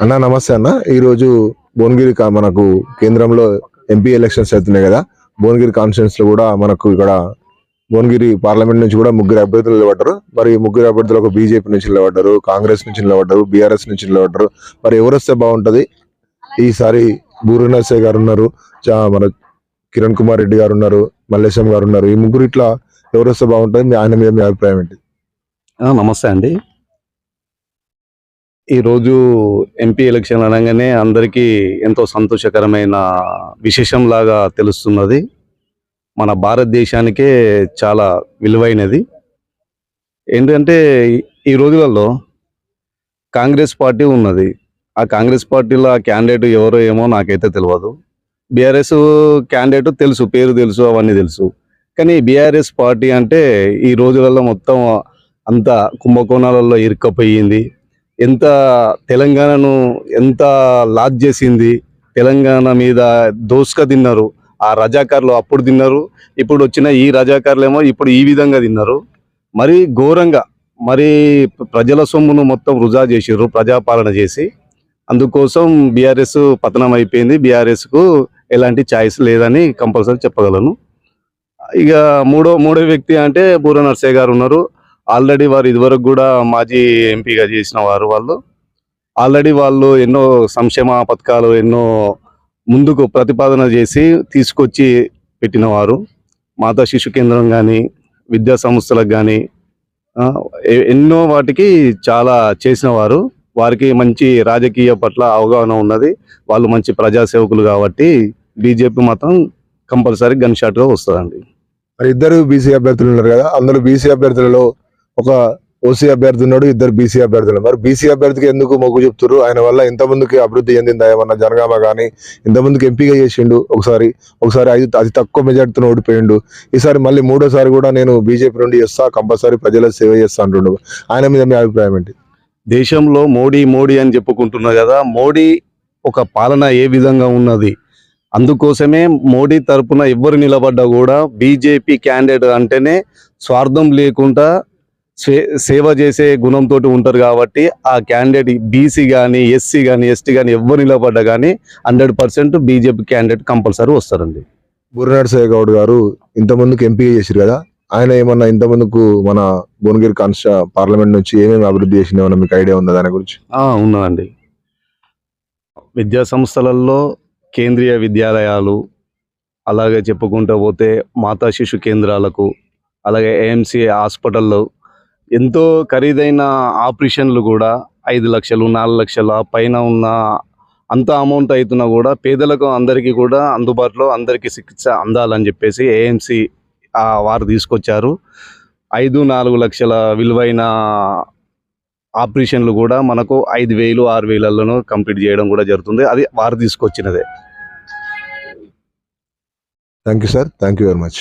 అన్న నమస్తే అన్న. ఈరోజు భువనగిరి కా- మనకు కేంద్రంలో ఎంపీ ఎలక్షన్స్ అవుతున్నాయి కదా. భువనగిరి కాన్స్టిట్యున్స్లో కూడా మనకు ఇక్కడ భువనగిరి పార్లమెంట్ నుంచి కూడా ముగ్గురు అభ్యర్థులు నిలబడ్డారు. మరి ఈ ముగ్గురు అభ్యర్థులకు బీజేపీ నుంచి నిలబడ్డారు కాంగ్రెస్ నుంచి నిలబడ్డారు బీఆర్ఎస్ నుంచి నిలబడ్డారు. మరి ఎవరు వస్తే బాగుంటుంది? ఈసారి బూరు గారు ఉన్నారు చా- మన కిరణ్ కుమార్ రెడ్డి గారు ఉన్నారు మల్లేశం గారు ఉన్నారు. ఈ ముగ్గురు ఇట్లా ఎవరు వస్తే బాగుంటుంది? మీ ఆయన మీద మీ అభిప్రాయం ఏంటి? నమస్తే అండి. ఈరోజు ఎంపీ ఎలక్షన్ అనగానే అందరికీ ఎంతో సంతోషకరమైన విశేషంలాగా తెలుస్తున్నది. మన భారతదేశానికే చాలా విలువైనది. ఏంటంటే ఈ- ఈ రోజులలో కాంగ్రెస్ పార్టీ ఉన్నది. ఆ కాంగ్రెస్ పార్టీలో ఆ క్యాండిడేట్ ఎవరో ఏమో నాకైతే తెలియదు బీఆర్ఎస్ క్యాండిడేట్ తెలుసు పేరు తెలుసు అవన్నీ తెలుసు. కానీ బీఆర్ఎస్ పార్టీ అంటే ఈ రోజులలో మొత్తం అంత కుంభకోణాలలో ఇరుక్కపోయింది. ఎంత తెలంగాణను ఎంత లాజ్ చేసింది? తెలంగాణ మీద దోసుక తిన్నారు. ఆ రజాకారులు అప్పుడు తిన్నారు. ఇప్పుడు వచ్చిన ఈ రజాకారులు ఇప్పుడు ఈ విధంగా తిన్నారు. మరి ఘోరంగా మరి ప్రజల సొమ్మును మొత్తం వృధా చేసారు ప్రజాపాలన చేసి. అందుకోసం బీఆర్ఎస్ పతనం అయిపోయింది. బీఆర్ఎస్కు ఎలాంటి ఛాయిస్ లేదని కంపల్సరీ చెప్పగలను. ఇక మూడో మూడో వ్యక్తి అంటే బూర నర్సయ్య గారు ఉన్నారు. ఆల్రెడీ వారు ఇదివరకు కూడా మాజీ ఎంపీగా చేసిన వారు వాళ్ళు. ఆల్రెడీ వాళ్ళు ఎన్నో సంక్షేమ పథకాలు ఎన్నో ముందుకు ప్రతిపాదన చేసి తీసుకొచ్చి పెట్టిన వారు. మాతా శిశు కేంద్రం కానీ విద్యా సంస్థలకు కానీ ఎన్నో వాటికి చాలా చేసిన వారు. వారికి మంచి రాజకీయ పట్ల అవగాహన ఉన్నది. వాళ్ళు మంచి ప్రజాసేవకులు కాబట్టి బీజేపీ మాత్రం కంపల్సరీ గన్ షాట్గా వస్తుందండి. మరి ఇద్దరు బీసీ అభ్యర్థులు ఉన్నారు కదా అందులో బీసీ అభ్యర్థులలో ఒక ఓసీ అభ్యర్థి ఉన్నాడు ఇద్దరు బీసీ అభ్యర్థులు మరి బీసీ అభ్యర్థికి ఎందుకు మొగ్గు చెప్తారు ఆయన వల్ల ఇంతమందికి అభివృద్ధి చెందిందా ఏమన్నా? జనగామ కానీ ఇంతమందికి ఎంపీగా చేసిండు ఒకసారి ఒకసారి ఐదు అతి తక్కువ మెజార్టీతో ఓడిపోయిండు. ఈసారి మళ్ళీ మూడోసారి కూడా నేను బీజేపీ నుండి చేస్తా కంపల్సరీ ప్రజల సేవ చేస్తా అంటుండు. ఆయన మీద మీ అభిప్రాయం ఏంటి? దేశంలో మోడీ మోడీ అని చెప్పుకుంటున్నారు కదా మోడీ ఒక పాలన ఏ విధంగా ఉన్నది? అందుకోసమే మోడీ తరపున ఎవరు నిలబడ్డా కూడా బీజేపీ క్యాండిడేట్ అంటేనే స్వార్థం లేకుండా సేవ చేసే గుణంతో ఉంటారు కాబట్టి ఆ క్యాండిడేట్ బీసీ కానీ ఎస్సీ కానీ ఎస్టీ కానీ ఎవరు నిలబడ్డా కానీ hundred percent BJP candidate compulsory వస్తారండి. బుర్రనరసయ్య గౌడ్ గారు ఇంతమందికి ఎంపీగా చేశారు కదా ఆయన ఏమన్నా ఇంతమందుకు మన భువనగిరి కాన్స్టా పార్లమెంట్ నుంచి ఏమేమి అభివృద్ధి చేసింది ఏమన్నా మీకు ఐడియా ఉందా దాని గురించి? ఆ, ఉన్నదండి. విద్యా సంస్థలలో కేంద్రీయ విద్యాలయాలు అలాగే చెప్పుకుంటూ పోతే మాతా శిశు కేంద్రాలకు అలాగే ఏఎంసీ హాస్పిటల్లో ఎంతో ఖరీదైన ఆపరేషన్లు కూడా ఐదు లక్షలు నాలుగు లక్షల పైన ఉన్న అంత అమౌంట్ అవుతున్నా కూడా పేదలకు అందరికీ కూడా అందుబాటులో అందరికీ చికిత్స అందాలని చెప్పేసి ఏఎంసి వారు తీసుకొచ్చారు. ఐదు నాలుగు లక్షల విలువైన ఆపరేషన్లు కూడా మనకు ఐదు వేలు ఆరు వేలలోనూ కంప్లీట్ చేయడం కూడా జరుగుతుంది. అది వారు తీసుకొచ్చినదే. Thank you sir thank you very much